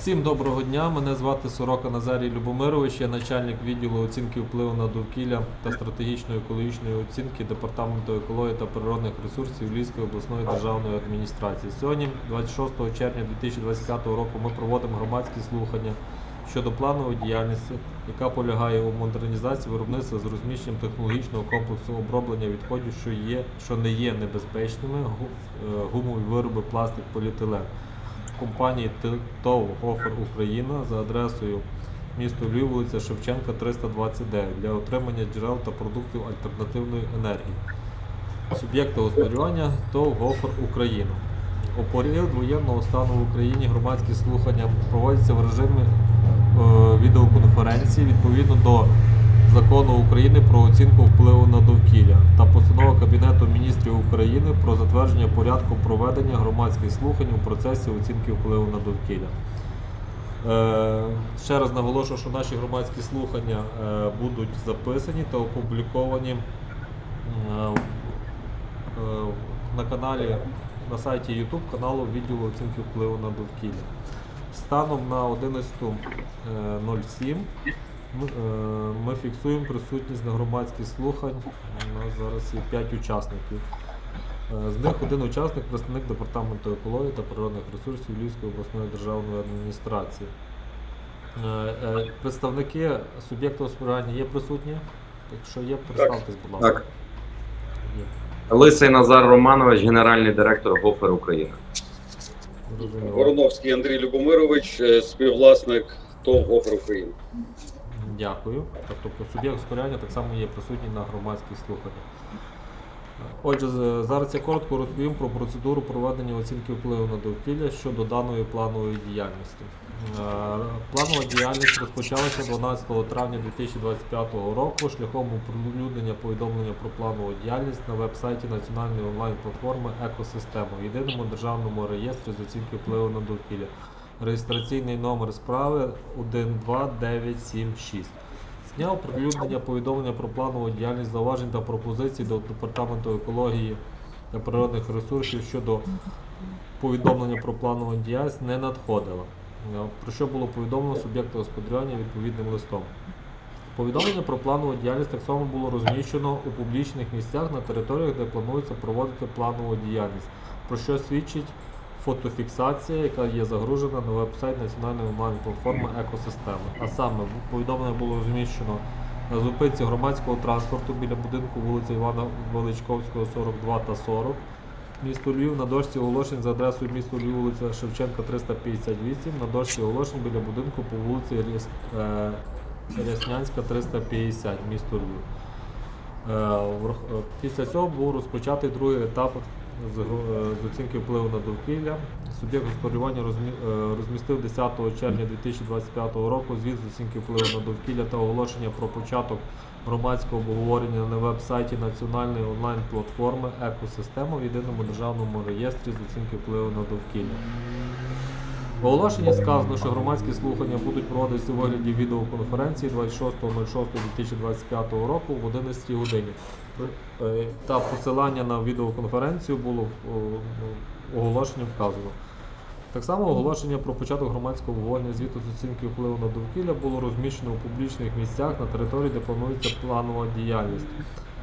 Всім доброго дня. Мене звати Сорока Назарій Любомирович. Я начальник відділу оцінки впливу на довкілля та стратегічної екологічної оцінки Департаменту екології та природних ресурсів Львівської обласної державної адміністрації. Сьогодні, 26 червня 2025 року, ми проводимо громадські слухання щодо планової діяльності, яка полягає у модернізації виробництва з розміщенням технологічного комплексу оброблення відходів, що є, що не є небезпечними, е, гумові вироби, пластик, поліетилен компанії ТОВ Гофер Україна за адресою місто Львів, вулиця Шевченка, 329 для отримання джерел та продуктів альтернативної енергії. Суб'єкти господарювання ТОВ Гофер Україна. У період воєнного стану в Україні громадські слухання проводяться в режимі е, відеоконференції відповідно до закону України про оцінку впливу на довкілля та постанова Кабінету міністрів України про затвердження порядку проведення громадських слухань у процесі оцінки впливу на довкілля. Е, ще раз наголошую, що наші громадські слухання е, будуть записані та опубліковані е, на каналі на сайті YouTube каналу відділу оцінки впливу на довкілля. Станом на 11.07 ми, е, фіксуємо присутність на громадських слухань. У нас зараз є 5 учасників. Е, З них один учасник представник департаменту екології та природних ресурсів Львівської обласної державної адміністрації. Е, Представники суб'єкту господарювання є присутні? Якщо є, представтесь, будь ласка. Так. Лисий Назар Романович, генеральний директор Гофер Україна. Вороновський Андрій Любомирович, співвласник ТОВ «Гофер України». Дякую. Тобто суб'єкт господарювання так само є присутній на громадських слуханнях. Отже, зараз я коротко розповім про процедуру проведення оцінки впливу на довкілля щодо даної планової діяльності. Е, Планова діяльність розпочалася 12 травня 2025 року шляхом оприлюднення повідомлення про планову діяльність на веб-сайті Національної онлайн-платформи Екосистема в єдиному державному реєстрі з оцінки впливу на довкілля. Реєстраційний номер справи 12976. З дня оприлюднення повідомлення про планову діяльність зауважень та пропозицій до Департаменту екології та природних ресурсів щодо повідомлення про планову діяльність не надходило. Е, Про що було повідомлено суб'єкту господарювання відповідним листом. Повідомлення про планову діяльність так само було розміщено у публічних місцях на територіях, де планується проводити планову діяльність, про що свідчить фотофіксація, яка є загружена на веб-сайт Національної онлайн-платформи Екосистеми. А саме повідомлення було розміщено на зупинці громадського транспорту біля будинку вулиці Івана Величковського, 42 та 40. Місто Львів на дошці оголошень за адресою місто Львів, вулиця Шевченка 358, на дошці оголошень біля будинку по вулиці Ріс, е, Ряснянська 350, місто Львів. Е, Після цього був розпочатий другий етап з е, з оцінки впливу на довкілля. Суб'єкт господарювання е, розмістив 10 червня 2025 року звіт з оцінки впливу на довкілля та оголошення про початок громадського обговорення на веб-сайті Національної онлайн-платформи Екосистема в єдиному державному реєстрі з оцінки впливу на довкілля. В оголошенні сказано, що громадські слухання будуть проводитися у вигляді відеоконференції 26.06.2025 року в 11 годині. Е, Та посилання на відеоконференцію було в вказано. Так само оголошення про початок громадського обговорення звіту з оцінки впливу на довкілля було розміщено у публічних місцях на території, де планується планова діяльність.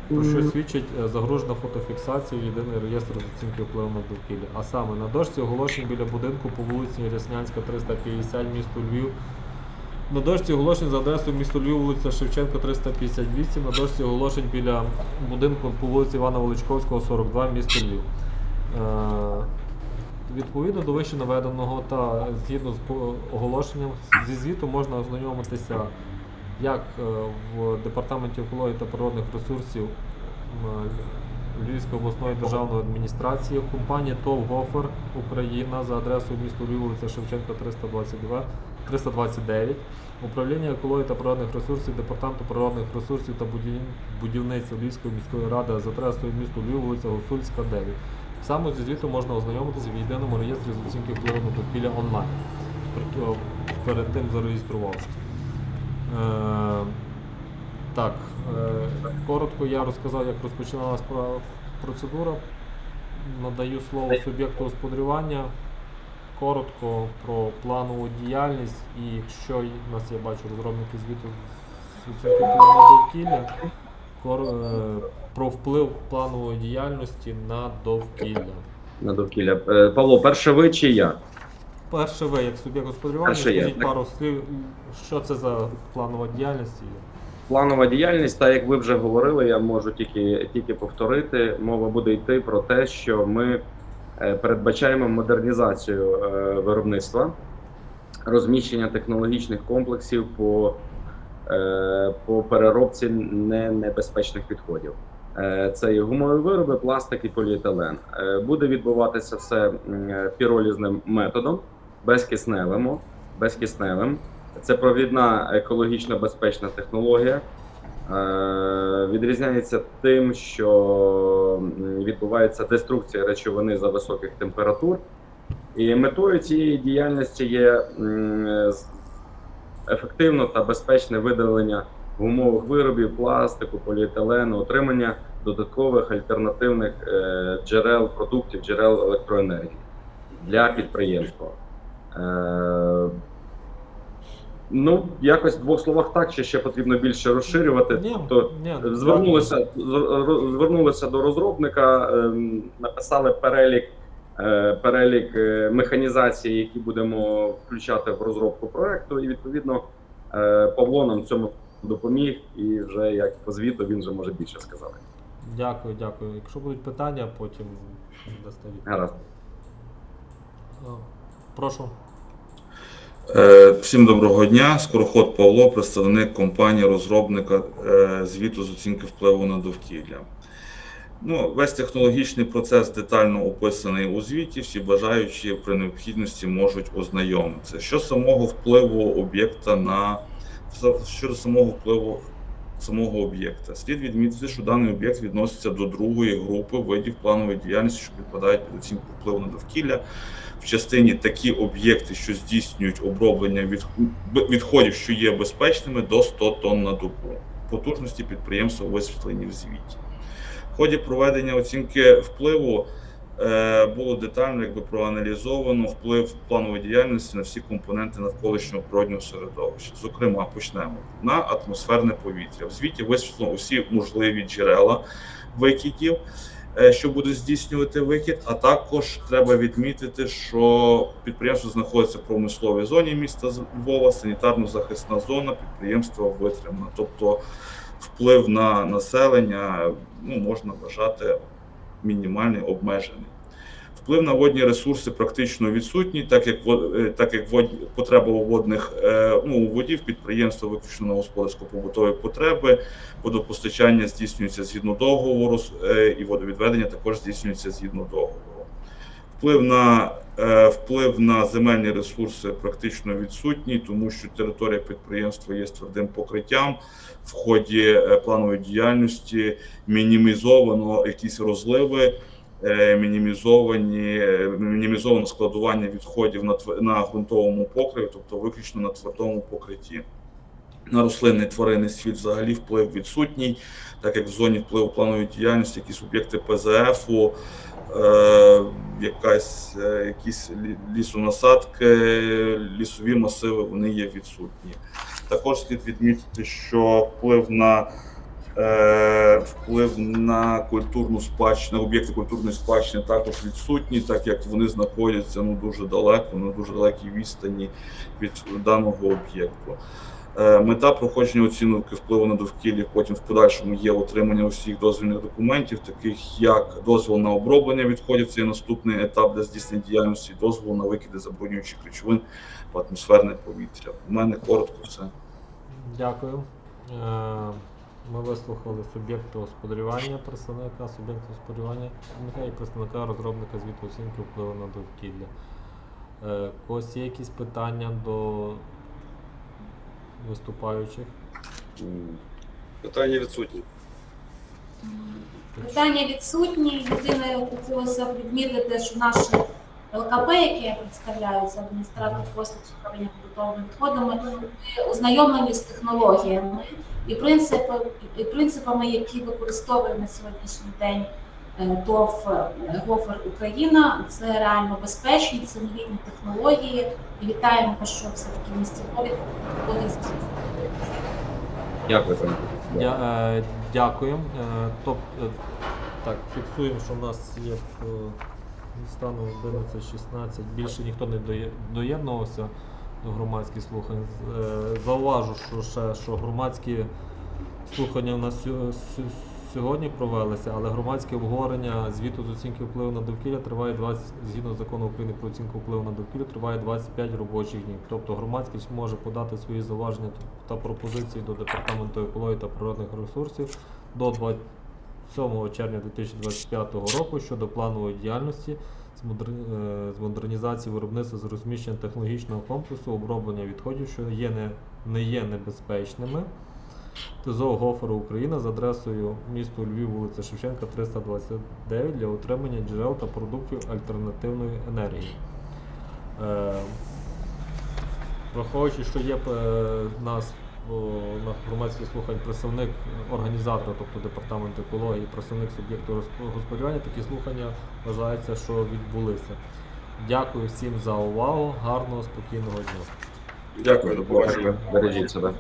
Про що свідчить е, загружена фотофіксація в єдиний реєстр з оцінки впливу на довкілля. А саме на дошці оголошень біля будинку по вулиці Ряснянська, 350, місто Львів. На дошці оголошень за адресою місто Львів, вулиця Шевченка, 358. На дошці оголошень біля будинку по вулиці Івана Величковського, 42, місто Львів. Е, Відповідно до вище наведеного та згідно з оголошенням зі звіту можна ознайомитися як е, в департаменті екології та природних ресурсів Львівської обласної державної адміністрації, компанія ТОВ Гофер Україна за адресою місто Львів, вулиця Шевченка 322, 329, управління екології та природних ресурсів, департаменту природних ресурсів та будів- будівництва Львівської міської ради за адресою місто Львів, вулиця Гусульська 9. Саме зі звіту можна ознайомитися в єдиному реєстрі з оцінки впливу на довкілля онлайн, перед тим зареєструвавшись. Е, так, е, коротко я розказав, як розпочиналася процедура. Надаю слово суб'єкту господарювання коротко про планову діяльність і якщо у нас я бачу розробники звіту з довкілля, е, про вплив планової діяльності на довкілля. На довкілля. Павло, перше ви чи я? Перше ви, як суб'єкт господарювання, Перше я, скажіть так. пару слів, що це за планова діяльність? Планова діяльність, так як ви вже говорили, я можу тільки, тільки повторити. Мова буде йти про те, що ми е, передбачаємо модернізацію е, виробництва, розміщення технологічних комплексів по, е, по переробці не- небезпечних відходів. Е, Це і гумові вироби, пластик і поліетилен. Е, Буде відбуватися все м, е, піролізним методом, безкисневим. безкисневим. Це провідна екологічно безпечна технологія. Е, Відрізняється тим, що відбувається деструкція речовини за високих температур. І метою цієї діяльності є ефективне та безпечне видалення гумових виробів, пластику, поліетилену, отримання додаткових альтернативних е, джерел продуктів, джерел електроенергії для підприємства. Е, Ну, якось в двох словах так, чи ще потрібно більше розширювати. Ні, Тобто ні, звернулися, зр- звернулися до розробника, ем, написали перелік, е, перелік е, механізацій, які будемо включати в розробку проекту, і відповідно Павло нам в цьому допоміг, і вже як по звіту він вже може більше сказати. Дякую, дякую. Якщо будуть питання, потім дасте відповідь. Гаразд. Прошу. Е, Всім доброго дня. Скороход Павло, представник компанії розробника е, звіту з оцінки впливу на довкілля. Ну, весь технологічний процес детально описаний у звіті. Всі бажаючі при необхідності можуть ознайомитися. Що самого впливу об'єкта на щодо самого впливу самого об'єкта, слід відмітити, що даний об'єкт відноситься до другої групи видів планової діяльності, що підпадають під оцінку впливу на довкілля в частині такі об'єкти, що здійснюють оброблення від, відходів, що є безпечними, до 100 тонн на добу. Потужності підприємства висвітлені в звіті. В ході проведення оцінки впливу було детально якби, проаналізовано вплив планової діяльності на всі компоненти навколишнього природнього середовища. Зокрема, почнемо на атмосферне повітря. В звіті висвітлено усі можливі джерела викидів е, що буде здійснювати викид. А також треба відмітити, що підприємство знаходиться в промисловій зоні міста Львова, санітарно-захисна зона підприємства витримана. Тобто вплив на населення ну, можна вважати мінімальний обмежений. Вплив на водні ресурси практично відсутній, так як е, так як вод- потреба у водних е, ну, у водів підприємства виключно на господарсько-побутові потреби, водопостачання здійснюється згідно договору е, і водовідведення також здійснюється згідно договору. Вплив на, е, вплив на земельні ресурси практично відсутній, тому що територія підприємства є твердим покриттям. В ході е, планової діяльності мінімізовано якісь розливи, е, мінімізовані, мінімізовано складування відходів на, на ґрунтовому покриві, тобто виключно на твердому покритті. На рослинний тваринний світ взагалі вплив відсутній, так як в зоні впливу планової діяльності якісь об'єкти ПЗФу, якась, е, якісь лісонасадки, лісові масиви вони є відсутні. Також слід відмітити, що вплив на е, вплив на культурну спадщину, об'єкти культурної спадщини також відсутні, так як вони знаходяться ну дуже далеко, на дуже далекій відстані від даного об'єкту. Е, Мета проходження оцінки впливу на довкілля потім в подальшому є отримання усіх дозвільних документів, таких як дозвіл на оброблення відходів, це є наступний етап для здійснення діяльності, дозвіл на викиди забруднюючих речовин в атмосферне повітря. У мене коротко все. Дякую. Е, Ми вислухали суб'єкту господарювання, представника суб'єкту господарювання і представника розробника звіту оцінки впливу на довкілля. Е, У когось є якісь питання до виступаючих? Питання відсутні. Питання відсутні. Єдине хотілося б відмітити, що наше ЛКП, яке я представляю, це адміністратор послуг з управління побутовими відходами, ми ознайомлені з технологіями і принципами, які використовуємо на сьогоднішній день ТОВ е, Гофер Україна. Це реально безпечні, це новітні технології. І вітаємо, що все таки в місті Львові технології Дякую. Дя, е, дякуємо. Е, топ, е, так, фіксуємо, що в нас є е, стану 11.16. Більше ніхто не доєднувався до громадських слухань. Е, зауважу, що ще що громадські слухання у нас сьогодні провелися, але громадське обговорення звіту з оцінки впливу на довкілля триває 20, згідно закону України про оцінку впливу на довкілля, триває 25 робочих днів. Тобто громадськість може подати свої зауваження та пропозиції до департаменту екології та природних ресурсів до 27 червня 2025 року щодо планової діяльності е, з модернізації виробництва з розміщення технологічного комплексу оброблення відходів, що є не, не є небезпечними. ТЗО Гоферу Україна з адресою місто Львів, вулиця Шевченка, 329 для отримання джерел та продуктів альтернативної енергії. Е, враховуючи, що є е, нас на громадських слухань представник організатора, тобто департамент екології, представник суб'єкту господарювання, такі слухання вважається, що відбулися. Дякую всім за увагу. Гарного, спокійного дня. Дякую, до побачення. Бережіть себе.